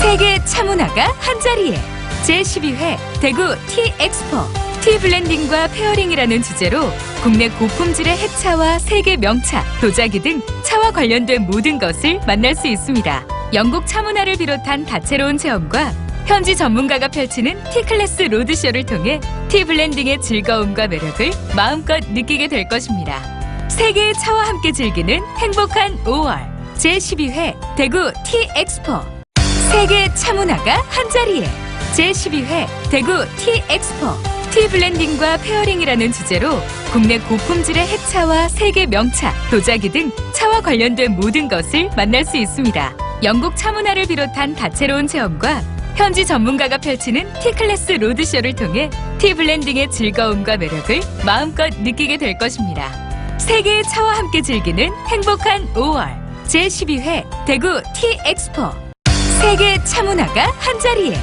세계 차문화가 한자리에 제12회 대구 티 엑스포 티 블렌딩과 페어링이라는 주제로 국내 고품질의 해차와 세계 명차, 도자기 등 차와 관련된 모든 것을 만날 수 있습니다. 영국 차문화를 비롯한 다채로운 체험과 현지 전문가가 펼치는 T클래스 로드쇼를 통해 티 블렌딩의 즐거움과 매력을 마음껏 느끼게 될 것입니다. 세계의 차와 함께 즐기는 행복한 5월 제12회 대구 티 엑스포 세계 차문화가 한자리에 제12회 대구 티 엑스포 티 블렌딩과 페어링이라는 주제로 국내 고품질의 해차와 세계 명차, 도자기 등 차와 관련된 모든 것을 만날 수 있습니다. 영국 차문화를 비롯한 다채로운 체험과 현지 전문가가 펼치는 T클래스 로드쇼를 통해 티 블렌딩의 즐거움과 매력을 마음껏 느끼게 될 것입니다. 세계의 차와 함께 즐기는 행복한 5월 제12회 대구 티 엑스포 세계 차문화가 한자리에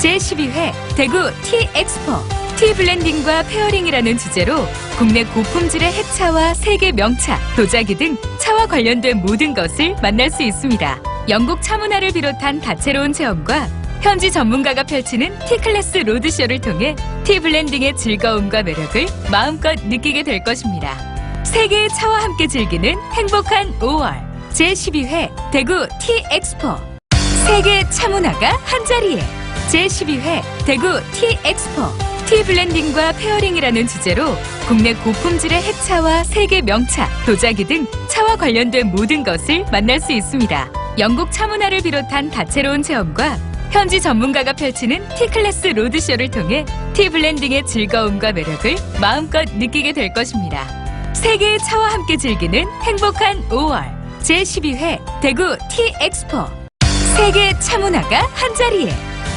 제12회 대구 티 엑스포 티 블렌딩과 페어링이라는 주제로 국내 고품질의 해차와 세계 명차, 도자기 등 차와 관련된 모든 것을 만날 수 있습니다. 영국 차문화를 비롯한 다채로운 체험과 현지 전문가가 펼치는 T클래스 로드쇼를 통해 티 블렌딩의 즐거움과 매력을 마음껏 느끼게 될 것입니다. 세계의 차와 함께 즐기는 행복한 5월 제12회 대구 티 엑스포 세계 차문화가 한자리에 제12회 대구 티 엑스포 티 블렌딩과 페어링이라는 주제로 국내 고품질의 해차와 세계 명차, 도자기 등 차와 관련된 모든 것을 만날 수 있습니다. 영국 차문화를 비롯한 다채로운 체험과 현지 전문가가 펼치는 T클래스 로드쇼를 통해 티 블렌딩의 즐거움과 매력을 마음껏 느끼게 될 것입니다. 세계의 차와 함께 즐기는 행복한 5월 제12회 대구 티 엑스포 세계 차문화가 한자리에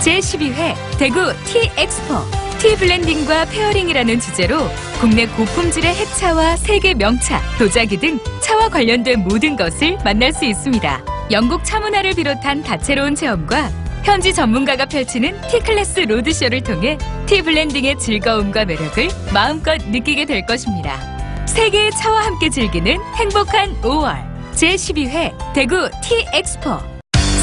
제12회 대구 티 엑스포 티 블렌딩과 페어링이라는 주제로 국내 고품질의 해차와 세계 명차, 도자기 등 차와 관련된 모든 것을 만날 수 있습니다. 영국 차문화를 비롯한 다채로운 체험과 현지 전문가가 펼치는 T클래스 로드쇼를 통해 티 블렌딩의 즐거움과 매력을 마음껏 느끼게 될 것입니다. 세계의 차와 함께 즐기는 행복한 5월 제12회 대구 티 엑스포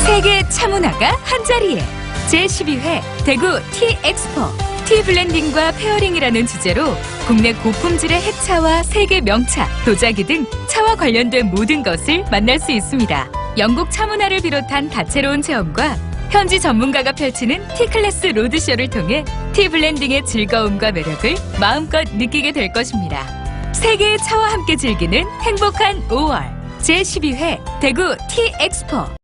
세계 차문화가 한자리에 제12회 대구 티 엑스포 티 블렌딩과 페어링이라는 주제로 국내 고품질의 해차와 세계 명차, 도자기 등 차와 관련된 모든 것을 만날 수 있습니다. 영국 차문화를 비롯한 다채로운 체험과 현지 전문가가 펼치는 T클래스 로드쇼를 통해 티 블렌딩의 즐거움과 매력을 마음껏 느끼게 될 것입니다. 세계의 차와 함께 즐기는 행복한 5월 제12회 대구 티 엑스포